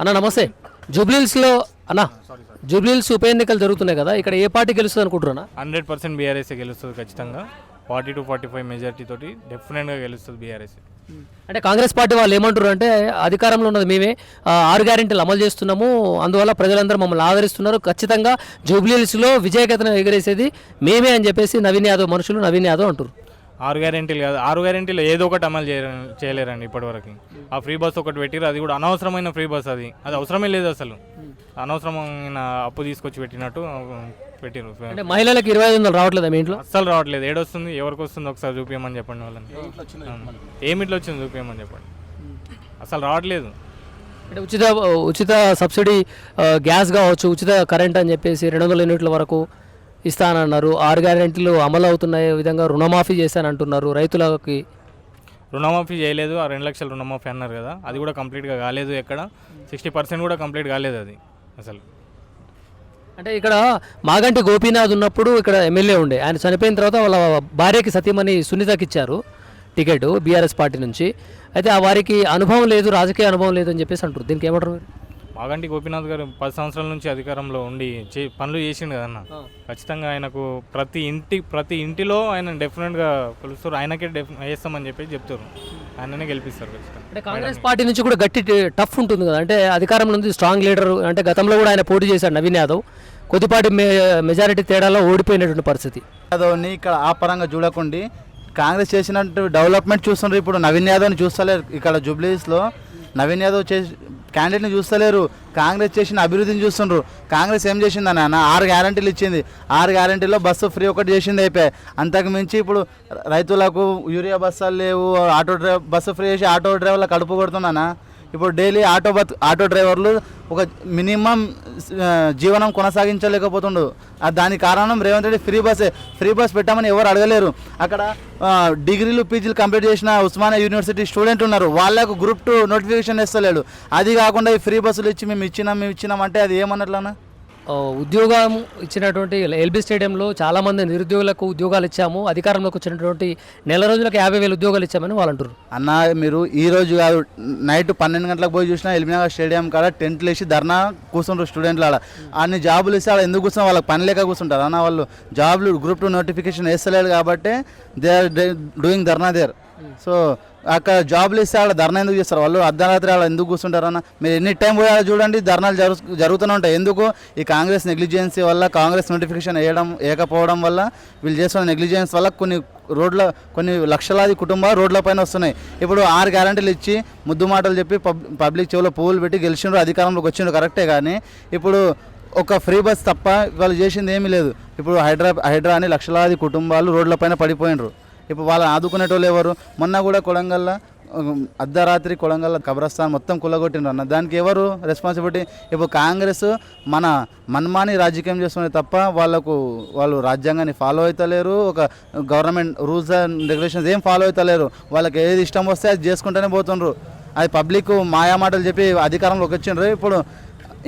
అన్న నమస్తే. జూబ్లీహిల్స్లో అన్న జూబ్లీహిల్స్ ఉప ఎన్నికలు జరుగుతున్నాయి కదా ఇక్కడ ఏ పార్టీ గెలుస్తుంది అనుకుంటున్నా హండ్రెడ్ పర్సెంట్ బీఆర్ఎస్ గెలుస్తుంది ఖచ్చితంగా. Forty two forty five majority తోటి డెఫినెట్గా గెలుస్తుంది బీఆర్ఎస్. అంటే కాంగ్రెస్ పార్టీ వాళ్ళు ఏమంటారు అంటే అధికారంలో ఉన్నది మేమే ఆరు గ్యారెంటీలు అమలు చేస్తున్నాము అందువల్ల ప్రజలందరూ మమ్మల్ని ఆదరిస్తున్నారు. ఖచ్చితంగా జూబ్లీహిల్స్లో విజయకథను ఎగరేసేది మేమే అని చెప్పేసి నవీన్ యాదవ్ మనుషులు నవీన్ యాదవ్ అంటారు ఆరు గ్యారెంటీలు కాదు. ఆరు గ్యారెంటీలు ఏదో ఒకటి అమలు చేయ చేయలేరండి ఇప్పటివరకు. ఆ ఫ్రీ బస్ ఒకటి పెట్టిరు అది కూడా అనవసరమైన ఫ్రీ బస్ అది. అది అవసరమే లేదు అసలు. అనవసరమైన అప్పు తీసుకొచ్చి పెట్టినట్టు పెట్టిరు అంటే మహిళలకు ఇరవై ఐదు వందలు రావట్లేదా మీ ఇంట్లో? అస్సలు రావట్లేదు. ఏడొస్తుంది ఎవరికి వస్తుంది ఒకసారి చూపించమని చెప్పండి వాళ్ళని. ఏమిట్లో వచ్చింది చూపించమని చెప్పండి. అసలు రావట్లేదు. అంటే ఉచిత ఉచిత సబ్సిడీ గ్యాస్ కావచ్చు ఉచిత కరెంట్ అని చెప్పేసి రెండు వందల యూనిట్ల వరకు ఇస్తానన్నారు. ఆరు గ్యారెంటీలు అమలు అవుతున్నాయి విధంగా రుణమాఫీ చేశానంటున్నారు రైతులకి. రుణమాఫీ చేయలేదు. ఆ రెండు లక్షల రుణమాఫీ అన్నారు కదా. అది కూడా కంప్లీట్గా కాలేదు ఎక్కడ. సిక్స్టీ పర్సెంట్ కూడా కంప్లీట్ కాలేదు అది అసలు. అంటే ఇక్కడ మాగంటి గోపీనాథ్ ఉన్నప్పుడు ఇక్కడ ఎమ్మెల్యే ఉండే. ఆయన చనిపోయిన తర్వాత వాళ్ళ భార్యకి సతీమణి సునీతకి ఇచ్చారు టికెట్ బీఆర్ఎస్ పార్టీ నుంచి. అయితే ఆ వారికి అనుభవం లేదు రాజకీయ అనుభవం లేదు అని చెప్పేసి అంటారు దీనికి ఏమంటారు మీరు? మాగంటి గోపీనాథ్ గారు పది సంవత్సరాల నుంచి అధికారంలో ఉండి చే పనులు చేసిండు కదన్న ఖచ్చితంగా ఆయనకు ప్రతి ఇంటి ప్రతి ఇంటిలో ఆయన డెఫినెట్గా పిలుస్తారు ఆయనకే డెఫ్ వేస్తామని చెప్పి చెప్తారు. ఆయననే గెలిపిస్తారు ఖచ్చితంగా. అంటే కాంగ్రెస్ పార్టీ నుంచి కూడా గట్టి టఫ్ ఉంటుంది కదా. అంటే అధికారంలో ఉంది స్ట్రాంగ్ లీడర్ అంటే గతంలో కూడా ఆయన పోటీ చేశాడు నవీన్ యాదవ్. కొద్దిపాటి మె మెజారిటీ తేడాలో ఓడిపోయినటువంటి పరిస్థితి. యాదవ్ని ఇక్కడ ఆ పరంగా చూడకుండి కాంగ్రెస్ చేసినట్టు డెవలప్మెంట్ చూస్తున్నారు ఇప్పుడు నవీన్ యాదవ్ని చూస్తలేరు ఇక్కడ జూబ్లీస్లో నవీన్ యాదవ్ చేసి క్యాండిడేట్ని చూస్తలేరు. కాంగ్రెస్ చేసిన అభివృద్ధిని చూస్తుండ్రు. కాంగ్రెస్ ఏం చేసింది అన్న? ఆరు గ్యారంటీలు ఇచ్చింది. ఆరు గ్యారంటీలో బస్సు ఫ్రీ ఒకటి చేసింది అయిపోయి అంతకు మించి ఇప్పుడు రైతులకు యూరియా బస్సులు లేవు ఆటో డ్రైవర్ బస్సు ఫ్రీ చేసి ఆటో డ్రైవర్ల కడుపు కొడుతున్నానా ఇప్పుడు డైలీ ఆటో బత్ ఆటో డ్రైవర్లు ఒక మినిమం జీవనం కొనసాగించలేకపోతుండు. దాని దానికి కారణం రేవంత్ రెడ్డి ఫ్రీ బస్సే ఫ్రీ బస్ పెట్టామని ఎవరు అడగలేరు. అక్కడ డిగ్రీలు పీజీలు కంప్లీట్ చేసిన ఉస్మానియా యూనివర్సిటీ స్టూడెంట్ ఉన్నారు. వాళ్ళకు గ్రూప్ టూ నోటిఫికేషన్ ఇస్తలేడు. అది కాకుండా ఈ ఫ్రీ బస్సులు ఇచ్చి మేము ఇచ్చినాం మేము ఇచ్చినాం అంటే అది ఏమన్నట్లన్నా? ఉద్యోగం ఇచ్చినటువంటి ఎల్బీ స్టేడియంలో చాలామంది నిరుద్యోగులకు ఉద్యోగాలు ఇచ్చాము. అధికారంలోకి వచ్చినటువంటి నెల రోజులకు యాభై వేలు ఉద్యోగాలు ఇచ్చామని వాళ్ళు అంటారు అన్న మీరు ఈ రోజు కాదు నైట్ పన్నెండు గంటలకు పోయి చూసినా ఎల్బీనగర్ స్టేడియం కాడ టెంట్లు వేసి ధర్నా కూర్చుంటారు స్టూడెంట్లు ఆడ. అన్ని జాబులు ఇస్తే ఆడ ఎందుకు కూర్చున్నా వాళ్ళకి పని లేక కూర్చుంటారు. అన్న వాళ్ళు జాబులు గ్రూప్ టూ నోటిఫికేషన్ వేస్తలేదు కాబట్టి they are doing dharna there Hmm. So అక్కడ జాబ్లు ఇస్తే ఆడ ధర్నా ఎందుకు చేస్తారు? వాళ్ళు అర్ధరాత్రి వాళ్ళు ఎందుకు కూర్చుంటారు అన్న? మీరు ఎన్ని టైం పోయాలో చూడండి ధర్నాలు జరుగు జరుగుతూనే ఉంటాయి. ఎందుకు? ఈ కాంగ్రెస్ నెగ్లిజెన్సీ వల్ల కాంగ్రెస్ నోటిఫికేషన్ వేయడం వేయకపోవడం వల్ల వీళ్ళు చేస్తున్న నెగ్లిజెన్స్ వల్ల కొన్ని రోడ్ల కొన్ని లక్షలాది కుటుంబాలు రోడ్లపైన వస్తున్నాయి. ఇప్పుడు ఆరు గ్యారంటీలు ఇచ్చి ముద్దు మాటలు చెప్పి పబ్ పబ్లిక్ చెవులో పువ్వులు పెట్టి గెలిచిండ్రు అధికారంలోకి వచ్చిండ్రు కరెక్టే కానీ ఇప్పుడు ఒక ఫ్రీ బస్ తప్ప వాళ్ళు చేసింది ఏమీ లేదు. ఇప్పుడు హైడ్రా హైడ్రా అని లక్షలాది కుటుంబాలు రోడ్లపైన పడిపోయినరు. ఇప్పుడు వాళ్ళని ఆదుకునేటోళ్ళు ఎవరు? మొన్న కూడా కొడంగల్ల అర్ధరాత్రి కొడంగల్ కబ్రస్థాన్ మొత్తం కులగొట్టిండ్రు అన్న. దానికి ఎవరు రెస్పాన్సిబిలిటీ ఇప్పుడు కాంగ్రెస్ మన మన్మాని రాజకీయం చేస్తున్నది తప్ప వాళ్ళకు వాళ్ళు రాజ్యాంగాన్ని ఫాలో అవుతలేరు ఒక గవర్నమెంట్ రూల్స్ అండ్ రెగ్యులేషన్స్ ఏం ఫాలో అవుతలేరు వాళ్ళకి ఏది ఇష్టం వస్తే అది చేసుకుంటూనే పోతుండ్రు. అది పబ్లిక్ మాయామాటలు చెప్పి అధికారంలోకి వచ్చిండ్రు. ఇప్పుడు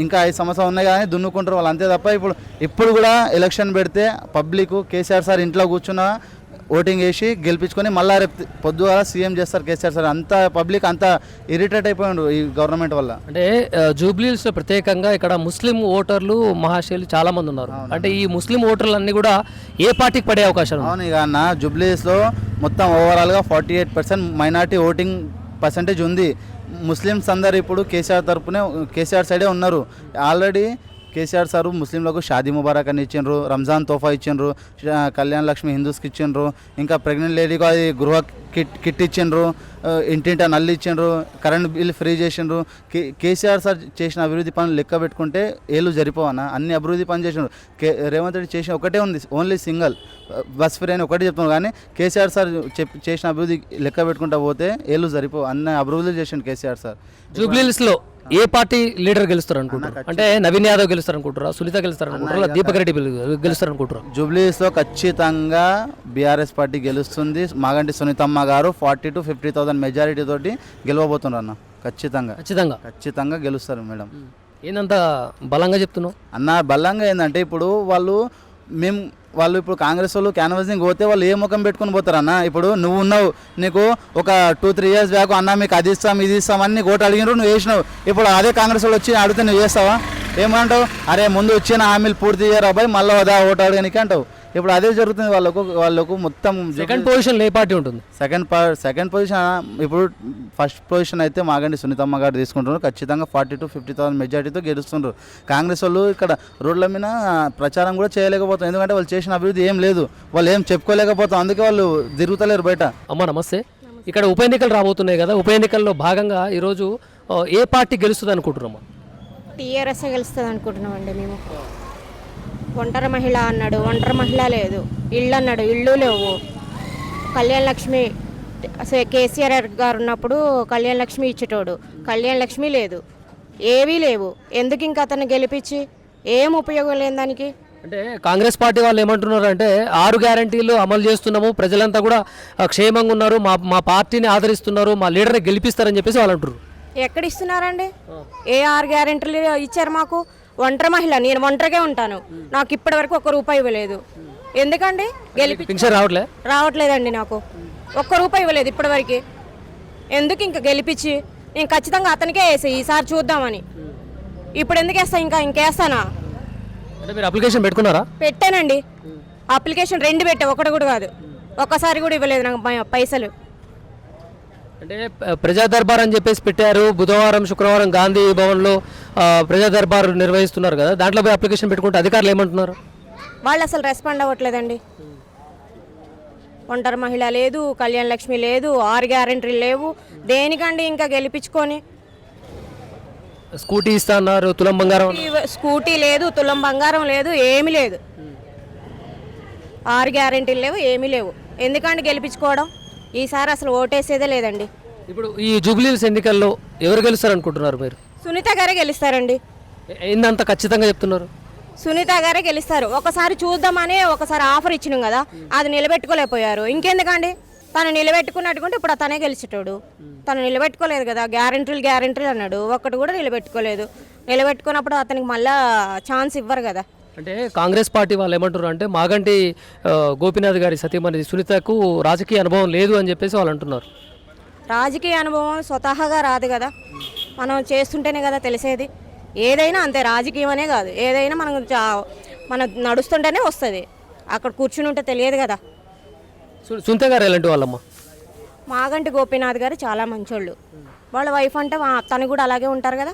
ఇంకా ఐదు సంవత్సరాలు ఉన్నాయి కానీ దున్నుకుంటారు వాళ్ళు అంతే తప్ప. ఇప్పుడు ఇప్పుడు కూడా ఎలక్షన్ పెడితే పబ్లిక్ కేసీఆర్ సార్ ఇంట్లో కూర్చున్న ఓటింగ్ వేసి గెలిపించుకొని మళ్ళా రేపు పొద్దుగాల సీఎం చేస్తారు కేసీఆర్ సార్ అంత పబ్లిక్ అంత ఇరిటేట్ అయిపోయిండు ఈ గవర్నమెంట్ వల్ల. అంటే ఆ, జూబ్లీహిల్స్లో ప్రత్యేకంగా ఇక్కడ ముస్లిం ఓటర్లు మహాశయులు చాలా మంది ఉన్నారు. అంటే ఈ ముస్లిం ఓటర్లు అన్ని కూడా ఏ పార్టీకి పడే అవకాశం అవును ఇక అన్న జుబ్లీస్లో మొత్తం ఓవరాల్గా forty eight percent minority voting percentage ఉంది. ముస్లిమ్స్ అందరు ఇప్పుడు కేసీఆర్ తరపునే కేసీఆర్ సైడే ఉన్నారు. ఆల్రెడీ కేసీఆర్ సారు ముస్లింలకు షాదీ ముబారక్ అని ఇచ్చిండ్రు రంజాన్ తోఫా ఇచ్చిండ్రు కళ్యాణ లక్ష్మి హిందూస్కి ఇచ్చిండ్రు ఇంకా ప్రెగ్నెంట్ లేడీకి అది గృహ కిట్ కిట్ ఇచ్చిండ్రు ఇంటింట నల్లు ఇచ్చిండ్రు కరెంట్ బిల్ ఫ్రీ చేసిండ్రు. కే కేసీఆర్ సార్ చేసిన అభివృద్ధి పనులు లెక్క పెట్టుకుంటే ఏళ్ళు సరిపోవన్నా అన్ని అభివృద్ధి పనులు చేసిండ్రు. కే రేవంత్ రెడ్డి చేసిన ఒకటే ఉంది ఓన్లీ సింగల్. బస్ ఫ్రీ అని ఒకటే చెప్తున్నాను కానీ కేసీఆర్ సార్ చేసిన అభివృద్ధి లెక్క పెట్టుకుంటా పోతే ఏళ్ళు జరిపో అన్ని అభివృద్ధి చేసిండు కేసీఆర్ సార్. జూబ్లీస్లో ఏ పార్టీ లీడర్ గెలుస్తారు అనుకుంటారు అంటే నవీన్ యాదవ్ గెలుస్తారు అనుకుంటారా సునీత గెలుస్తారు అనుకుంటారా దీపక్ రెడ్డి గెలు- గెలుస్తారు అనుకుంటారా జూబ్లీస్లో ఖచ్చితంగా బీఆర్ఎస్ పార్టీ గెలుస్తుంది. మాగంటి సునీతమ్మ గారు forty two fifty thousand majority తోటి గెలవబోతున్నారు అన్న. ఖచ్చితంగా. ఖచ్చితంగా. ఖచ్చితంగా గెలుస్తారు మేడం. ఏందంత బలంగా చెప్తున్నావు? అన్న బలంగా ఏంటంటే ఇప్పుడు వాళ్ళు మేము వాళ్ళు ఇప్పుడు కాంగ్రెస్ వాళ్ళు క్యాన్వాసింగ్ పోతే వాళ్ళు ఏ ముఖం పెట్టుకొని పోతారు అన్న ఇప్పుడు నువ్వు ఉన్నావు నీకు ఒక టూ త్రీ ఇయర్స్ బ్యాక్ అన్న మీకు అది ఇస్తాం ఇది ఇస్తాం అని ఓటు అడిగినారు నువ్వు వేసినావు. ఇప్పుడు అదే కాంగ్రెస్ వాళ్ళు వచ్చి అడిగితే నువ్వు చేస్తావా? ఏమంటావు? అరే ముందు వచ్చిన హామీలు పూర్తి చేయరా అబ్బాయి మళ్ళీ అదా ఓటు అడగనికి అంటావు. ఇప్పుడు అదే జరుగుతుంది వాళ్ళకు వాళ్ళకు మొత్తం సెకండ్ పొజిషన్ ఏ పార్టీ ఉంటుంది. సెకండ్ సెకండ్ పొజిషన్ ఇప్పుడు ఫస్ట్ పొజిషన్ అయితే మాగండి సునీతమ్మ గారు తీసుకుంటున్నారు. ఖచ్చితంగా ఫార్టీ టు ఫిఫ్టీ థౌసండ్ మెజార్టీతో గెలుస్తున్నారు కాంగ్రెస్ వాళ్ళు ఇక్కడ రోడ్ల మీద ప్రచారం కూడా చేయలేకపోతాం ఎందుకంటే వాళ్ళు చేసిన అభివృద్ధి ఏం లేదు. వాళ్ళు ఏం చెప్పుకోలేకపోతాం అందుకే వాళ్ళు తిరుగుతలేరు బయట. అమ్మ నమస్తే. ఇక్కడ ఉప ఎన్నికలు రాబోతున్నాయి కదా. ఉప ఎన్నికల్లో భాగంగా ఈరోజు ఏ పార్టీ గెలుస్తుంది అనుకుంటున్నామా టీఆర్ఎస్ గెలుస్తుంది అనుకుంటున్నామండి మేము. ఒంటరి మహిళ అన్నాడు. ఒంటరి మహిళ లేదు. ఇళ్ళు అన్నాడు. ఇళ్ళు లేవు. కళ్యాణ లక్ష్మి కేసీఆర్ గారు ఉన్నప్పుడు కళ్యాణ లక్ష్మి ఇచ్చేటోడు. కళ్యాణ లక్ష్మి లేదు. ఏవీ లేవు. ఎందుకు ఇంకా అతన్ని గెలిపించి? ఏం ఉపయోగం లేని దానికి? అంటే కాంగ్రెస్ పార్టీ వాళ్ళు ఏమంటున్నారు అంటే ఆరు గ్యారంటీలు అమలు చేస్తున్నాము. ప్రజలంతా కూడా క్షేమంగా ఉన్నారు. మా మా పార్టీని ఆదరిస్తున్నారు. మా లీడర్ని గెలిపిస్తారని చెప్పేసి వాళ్ళు అంటారు ఎక్కడ ఇస్తున్నారండి? ఏ ఆరు గ్యారెంటీలు ఇచ్చారు మాకు? ఒంటరి మహిళ నేను ఒంటరిగా ఉంటాను. నాకు ఇప్పటి వరకు ఒక్క రూపాయి ఇవ్వలేదు. ఎందుకండి? గెలిపి పింఛన్ రావట్లే? రావట్లేదండి నాకు. ఒక్క రూపాయి ఇవ్వలేదు ఇప్పటివరకు. ఎందుకు ఇంకా గెలిపించి? నేను ఖచ్చితంగా అతనికే వేసా ఈసారి చూద్దామని. ఇప్పుడు ఎందుకు వేస్తా ఇంకా? ఇంకేస్తానా? మీరు అప్లికేషన్ పెట్టుకున్నారా? పెట్టానండి. అప్లికేషన్ రెండు పెట్టా ఒకటి కూడా కాదు. ఒక్కసారి కూడా ఇవ్వలేదు నాకు పైసలు. అంటే ప్రజా దర్బార్ అని చెప్పేసి పెట్టారు. బుధవారం శుక్రవారం గాంధీ భవన్లో ప్రజా దర్బార్ నిర్వహిస్తున్నారు కదా. దాంట్లో పోయి అప్లికేషన్ పెట్టుకుంటే అధికారులు ఏమంటున్నారు? వాళ్ళు అసలు రెస్పాండ్ అవ్వట్లేదండి. ఒంటరి మహిళ లేదు కళ్యాణ లక్ష్మి లేదు ఆరు గ్యారెంటీలు లేవు. దేనికండి ఇంకా గెలిపించుకొని? స్కూటీ ఇస్తా అన్నారు తులం బంగారం. స్కూటీ- లేదు తులం బంగారం లేదు ఏమీ లేదు. ఆరు గ్యారెంటీలు లేవు ఏమీ లేవు. ఎందుకంటే గెలిపించుకోవడం? ఈసారి అసలు ఓటేసేదే లేదండి. ఇప్పుడు ఈ జూబ్లీస్ ఎన్నికల్లో ఎవరు గెలుస్తారు అనుకుంటున్నారు మీరు? సునీత గారే గెలుస్తారండి. ఏందంత ఖచ్చితంగా చెప్తున్నారు? సునీత గారే గెలుస్తారు. ఒకసారి చూద్దామని ఒకసారి ఆఫర్ ఇచ్చినాం కదా అది నిలబెట్టుకోలేకపోయారు. ఇంకెందుకండి? తను నిలబెట్టుకున్నట్టుకుంటే ఇప్పుడు తనే గెలిచేటోడు. తను నిలబెట్టుకోలేదు కదా గ్యారెంటీలు గ్యారెంటీలు అన్నాడు. ఒక్కటి కూడా నిలబెట్టుకోలేదు. నిలబెట్టుకున్నప్పుడు అతనికి మళ్ళా ఛాన్స్ ఇవ్వరు కదా. అంటే కాంగ్రెస్ పార్టీ వాళ్ళు ఏమంటారు అంటే మాగంటి గోపీనాథ్ గారి సతీమణి సునీతకు రాజకీయ అనుభవం లేదు అని చెప్పేసి వాళ్ళు అంటున్నారు. రాజకీయ అనుభవం స్వతహాగా రాదు కదా. మనం చేస్తుంటేనే కదా తెలిసేది. ఏదైనా అంతే రాజకీయం అనే కాదు. ఏదైనా మనం మనం నడుస్తుంటేనే వస్తుంది. అక్కడ కూర్చుని ఉంటే తెలియదు కదా. సునీత గారు ఎలాంటి వాళ్ళమ్మ? మాగంటి గోపీనాథ్ గారు చాలా మంచోళ్ళు. వాళ్ళ వైఫ్ అంటే తను కూడా అలాగే ఉంటారు కదా.